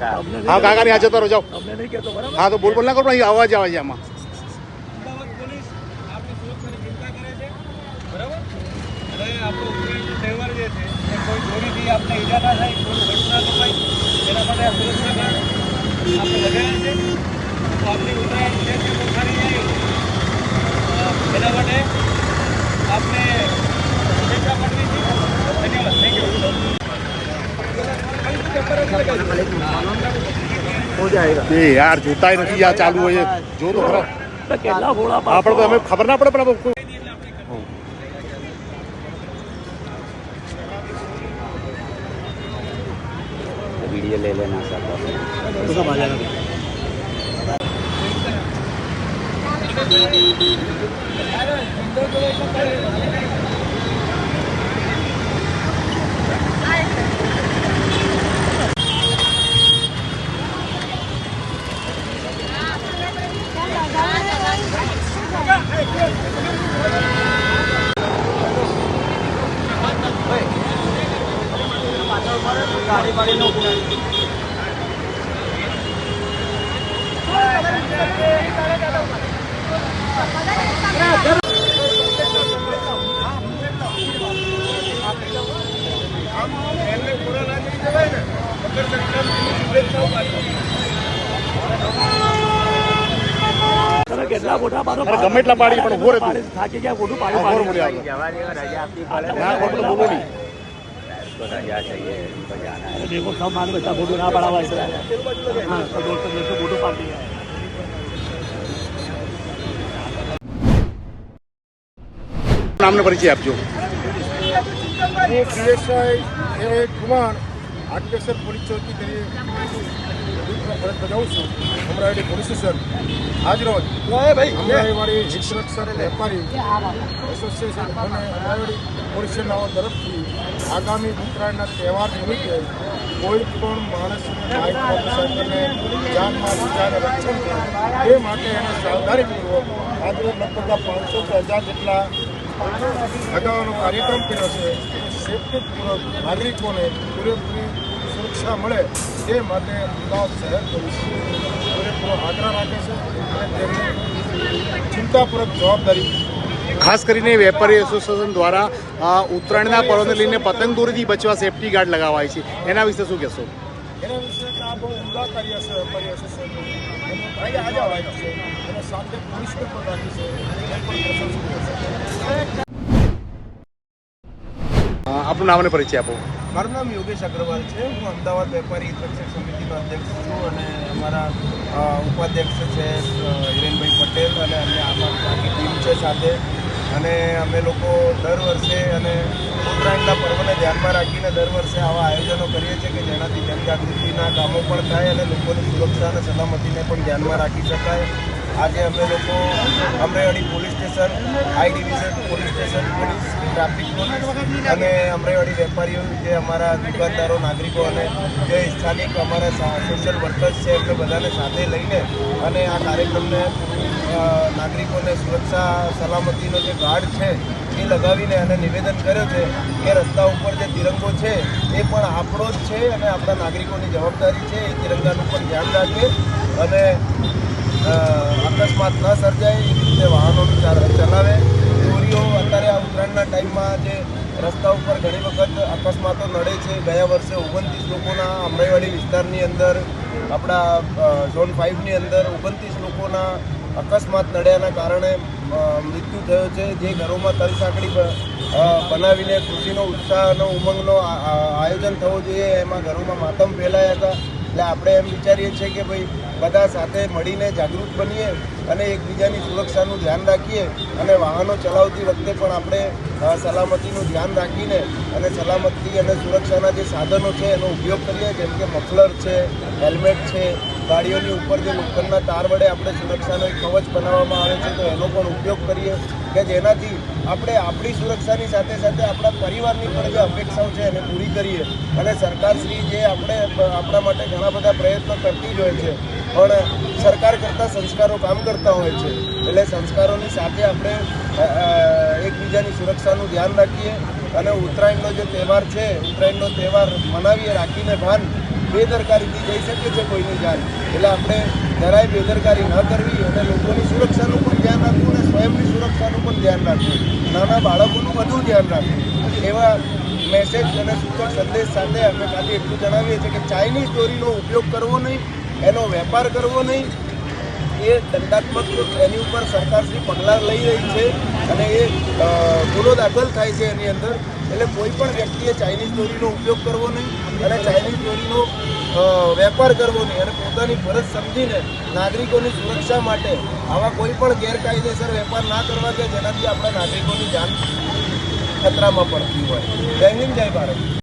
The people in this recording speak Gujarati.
હા કાકા ને આ જતા રહો જાઓ. હા તો બોલ બોલ ના કરો અહીં અવાજ આવે છે આમાં. અમદાવાદ પોલીસ આપની સુરક્ષાની ચિંતા કરે છે બરાબર? અરે આપણો ઉત્તરાયણનો તહેવાર જે છે એ કોઈ દોરીથી આપને ઈજા ના થાય કોઈ ઘટના ન થાય એના માટે આ સુરક્ષા ગાર્ડ આપણે લગાવ્યા છે. તો ये यार जूता ही नहीं चालू है ये। जो तो खरा आप तो हमें खबर ना पड़े पर वीडियो ले लेना सब। तो सब आ जाएगा। ગાડી બાડીને ઊભી કેટલા મોટા પાડો ગમે એટલા પાડી પણ થાકી ગયા મોટું પાડી પાડી ના બોલો નહીં तो रजा चाहिए इनको जाना है અરે દેખો સબ માને બધા ખોટું ના પાડવા છે હા તો દોસ્તો દોસ્તો ખોટું પાડી ગયા નામને પરિચય આપજો હું પીએસઆઈ એ કુમાર આટકેસર પોલીસ ચોકી તરીકે ફરજ બજાવું છું અમરાવતી પોલીસ સ્ટેશન આજરોજ અમરાઈવાડી હિત રક્ષક વેપારી એસોસિએશન અને અમરાવતી પોલીસ સ્ટેશનના તરફથી આગામી ઉત્તરાયણના તહેવાર નિમિત્તે કોઈ પણ માણસને બાઇક મોટરસાઇકલને જાનમાં બીજાને રક્ષણ કરે. એ માટે એને સાવધાનીપૂર્વક આજે લગભગ પાંચસો કે હજાર જેટલા અગાઉનો કાર્યક્રમ કર્યો છે. સેફ્ટીપૂર્વક નાગરિકોને પૂરેપૂરી સુરક્ષા મળે તે માટે અમદાવાદ શહેર પોલીસ પૂરેપૂરો આગ્રહ રાખે છે અને તેમની ચિંતાપૂર્વક જવાબદારી ખાસ કરીને વેપારી એસોસિએશન દ્વારા ઉત્તરાયણના પર્વને લઈને પતંગ દોરીથી બચવા સેફટી ગાર્ડ લગાવાય છે. એના વિશે શું કહેશો? એના વિશે આ બહુ ઉમદા કાર્ય છે વેપારી એસોસિએશનનું આજે આવ્યા છે અને સાથે પોલીસને પણ રાખી છે. એ પણ પ્રશંસનીય છે અ, આપનું નામ અને પરિચય આપો. મારું નામ યોગેશ અગ્રવાલ છે. હું અમદાવાદ વેપારી રક્ષક સમિતિનો અધ્યક્ષ છું અને અમારા ઉપાધ્યક્ષ છે હિરેનભાઈ પટેલ અને અન્ય આમાં ટીમ છે સાથે. અને અમે લોકો દર વર્ષે અને ઉત્તરાયણના પર્વને ધ્યાનમાં રાખીને દર વર્ષે આવા આયોજનો કરીએ છીએ કે જેનાથી જનજાગૃતિના કામો પણ થાય અને લોકોની સુરક્ષા અને સલામતીને પણ ધ્યાનમાં રાખી શકાય. આજે અમે લોકો Amraiwadi police station I division police station police traffic police અને અમરેવાડી વેપારીઓ જે અમારા દુકાનદારો, નાગરિકો અને જે સ્થાનિક અમારા સોશિયલ વર્કર્સ છે એમને બધાને સાથે લઈને અને આ કાર્યક્રમને નાગરિકોને સુરક્ષા, સલામતીનો જે ગાર્ડ છે એ લગાવીને અને નિવેદન કર્યો છે કે રસ્તા ઉપર જે તિરંગો છે એ પણ આપણો જ છે અને આપણા નાગરિકોની જવાબદારી છે એ તિરંગાનું પણ ધ્યાન રાખે અને અકસ્માત ન સર્જાય એ રીતે વાહનોનું ચાલ- ચલાવે. ચોરીઓ અત્યારે આ ઉત્તરાયણના ટાઈમમાં જે રસ્તા ઉપર ઘણી વખત અકસ્માતો નડે છે. ગયા વર્ષે ઓગણત્રીસ લોકોના અમરાઈવાડી વિસ્તારની અંદર, આપણા ઝોન ફાઇવની અંદર ઓગણત્રીસ લોકોના અકસ્માત નડ્યાના કારણે મૃત્યુ થયો છે. જે ઘરોમાં તલસાંકડી સાંકડી બનાવીને ખુશીનો, ઉત્સાહનો, ઉમંગનો આયોજન થવું જોઈએ. એમાં ઘરોમાં માતમ ફેલાયા હતા. એટલે આપણે એમ વિચારીએ છીએ કે ભાઈ, બધા સાથે મળીને જાગૃત બનીએ અને એકબીજાની સુરક્ષાનું ધ્યાન રાખીએ અને વાહનો ચલાવતી વખતે પણ આપણે સલામતીનું ધ્યાન રાખીને અને સલામતી અને સુરક્ષાના જે સાધનો છે એનો ઉપયોગ કરીએ, જેમ કે મફલર છે, હેલ્મેટ છે ગાડીઓની ઉપર જે લોખંડના તાર વડે આપણે સુરક્ષાનો એક કવચ બનાવવામાં આવે છે, તો એનો પણ ઉપયોગ કરીએ કે જેનાથી આપણે આપણી સુરક્ષાની સાથે સાથે આપણા પરિવારની પણ જે અપેક્ષાઓ છે એને પૂરી કરીએ. અને સરકારશ્રી જે આપણે આપણા માટે ઘણા બધા પ્રયત્નો કરતી જ હોય છે, પણ સરકાર કરતાં સંસ્કારો કામ કરતા હોય છે, એટલે સંસ્કારોની સાથે આપણે એકબીજાની સુરક્ષાનું ધ્યાન રાખીએ. અને ઉત્તરાયણનો જે તહેવાર છે, ઉત્તરાયણનો તહેવાર મનાવીએ, રાખીને ભાન બેદરકારીથી જઈ શકે છે કોઈની જાન. એટલે આપણે જરાય બેદરકારી ન કરવી અને લોકોની સુરક્ષાનું પણ ધ્યાન રાખવું અને સ્વયંની સુરક્ષાનું પણ ધ્યાન રાખવું. નાના બાળકોનું વધુ ધ્યાન રાખવું. એવા મેસેજ અને સૂચક સંદેશ સાથે અમે ખાલી એટલું જણાવીએ છીએ કે ચાઇનીઝ દોરીનો ઉપયોગ કરવો નહીં, એનો વેપાર કરવો નહીં. એ દંડાત્મક એની ઉપર સરકારશ્રી પગલાં લઈ રહી છે અને એ ગુનો દાખલ થાય છે એની અંદર. એટલે કોઈ પણ વ્યક્તિએ ચાઇનીઝ દોરીનો ઉપયોગ કરવો નહીં અને ચાઇનીઝ દોરીનો વેપાર કરવો નહીં અને પોતાની ફરજ સમજીને નાગરિકોની સુરક્ષા માટે આવા કોઈ પણ ગેરકાયદેસર વેપાર ના કરવા કે જેનાથી આપણા નાગરિકોની જાન ખતરામાં પડતી હોય. જય હિન્દ, જય ભારત.